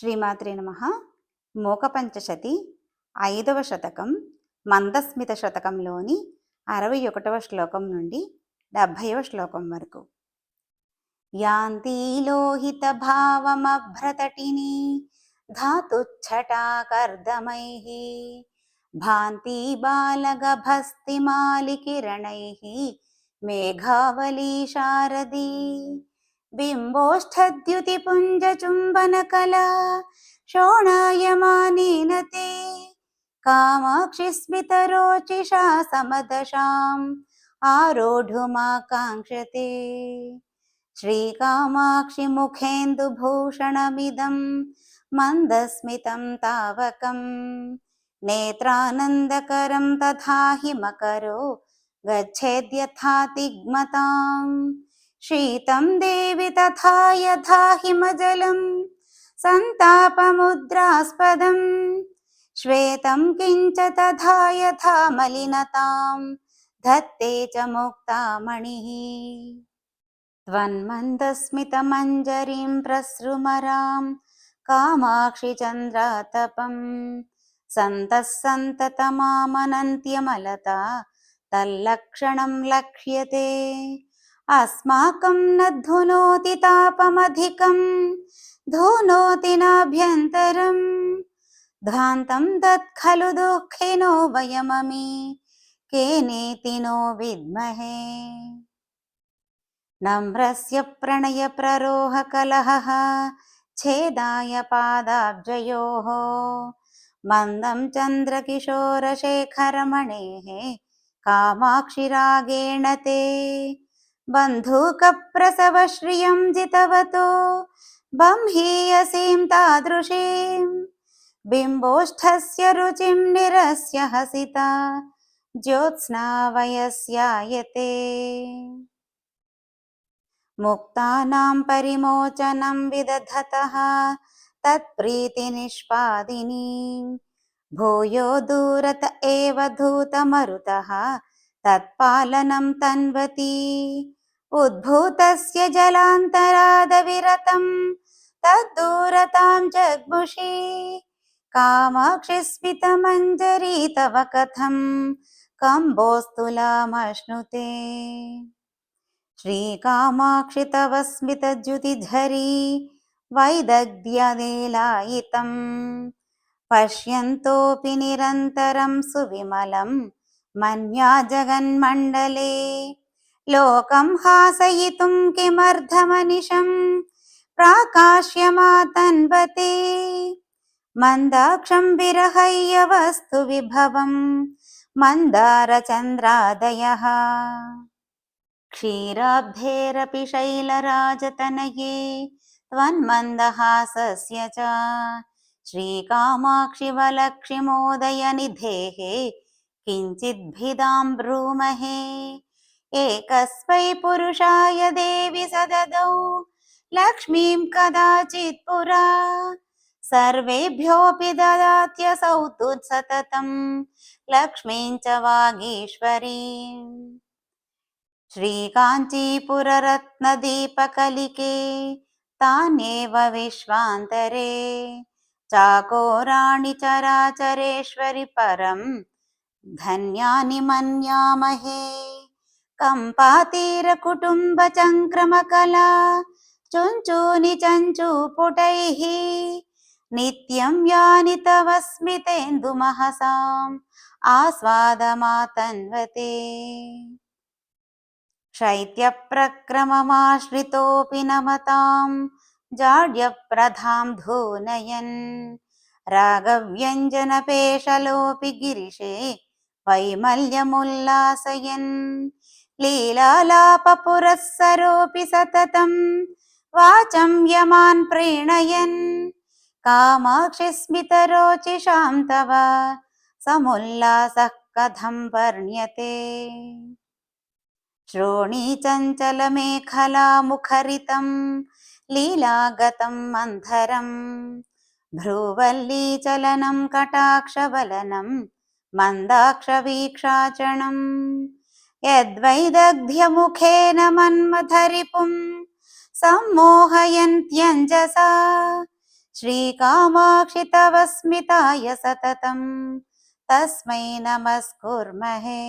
శ్రీమాత్రే నమ. మూకపంచశతి ఐదవ శతకం మందస్మిత శతకంలోని అరవై ఒకటవ శ్లోకం నుండి డెబ్భైవ శ్లోకం వరకు. యాంతి లోహిత భావమభ్రతటిని ధాతుచ్ఛటాకర్దమై భాంతి బాలగభస్తిమాలికిరణై. మేఘావళీ శారదీ. बिम्बोष्ठद्युतिपुञ्जचुम्बनकला शोणायमानेन ते कामाक्षि स्मितरोचिषा समदशाम् आरोढुमाकाङ्क्षते। श्रीकामाक्षि मुखेन्दुभूषणमिदं मन्दस्मितं तावकम् नेत्रानन्दकरं तथा हि मकरो गच्छेद्यथा तिग्मताम् शीतं देवि तथा यथा हिमजलं सन्तापमुद्रास्पदम्। श्वेतं किञ्च तथा यथा मलिनतां धत्ते च मुक्तामणिः। त्वन्मन्दस्मितमञ्जरीं प्रसृमरां कामाक्षि चन्द्रातपम् सन्तः सन्ततमामनन्त्यमलता तल्लक्षणं लक्ष्यते अस्माकं न धुनोति तापमधिकं धुनोति नाभ्यन्तरम्। ध्वान्तं तत् खलु दुःखिनो वयममी केनेति नो विद्महे। नम्रस्य प्रणयप्ररोहकलहः छेदाय पादाब्जयोः। मन्दं चन्द्रकिशोरशेखरमणेः कामाक्षिरागेण ते बन्धूकप्रसवश्रियं जितवतो बंहीयसीं तादृशीं। बिम्बोष्ठस्य रुचिं निरस्य हसिता ज्योत्स्ना वयस्यायते मुक्तानां परिमोचनं विदधतः, तत्प्रीतिनिष्पादिनी। भूयो दूरत एव धूतमरुतः, तत्पालनं तन्वती। उद्भूतस्य जलान्तरादविरतं तद्दूरतां जग्मुषी कामाक्षिस्मितमञ्जरी तव कथं कम्बोस्तुलामश्नुते श्रीकामाक्षि तव स्मितद्युतिधरी वैदग्ध्यदेलायितं पश्यन्तोऽपि निरन्तरं सुविमलं मन्या जगन्मण्डले लोकं हासयितुं किमर्धमनिशं प्राकाश्यमातन्वते। मन्दाक्षं विरहय्यवस्तु विभवं मन्दारचन्द्रादयः। क्षीराब्धेरपि शैलराजतनये। त्वन्मन्दहासस्य च। श्रीकामाक्षिवलक्षिमोदयनिधेः किञ्चिद्भिदां ब्रूमहे एकस्मै पुरुषाय देवि सददौ। लक्ष्मीं कदाचित् पुरा। सर्वेभ्योऽपि ददात्यसौ तु सततं लक्ष्मीं च वागीश्वरीम् श्रीकाञ्चीपुररत्नदीपकलिके तान्येव विश्वान्तरे। चाकोराणि चराचरेश्वरि परं धन्यानि मन्यामहे कम्पातीरकुटुम्बचङ्क्रमकला चुञ्चूनि चञ्चूपुटैः नित्यं यानि तव स्मितेन्दुमहसाम् आस्वादमातन्वते शैत्यप्रक्रममाश्रितोऽपि नमतां जाड्यप्रधां धूनयन् रागव्यञ्जनपेशलोऽपि गिरिशे वैमल्यमुल्लासयन् लीलालापपुरःसरोऽपि सततं वाचं यमान् प्रीणयन् कामाक्षिस्मितरोचिषां तव समुल्लासः कथं वर्ण्यते? श्रोणीचञ्चलमेखलामुखरितं लीलागतं मन्थरम् भ्रूवल्लीचलनं कटाक्षवलनं मन्दाक्षवीक्षाचणम् यद्वैदग्ध्यमुखेन मन्मथरिपुं सम्मोहयन्त्यञ्जसा श्रीकामाक्षि तव स्मिताय सततं तस्मै नमस्कुर्महे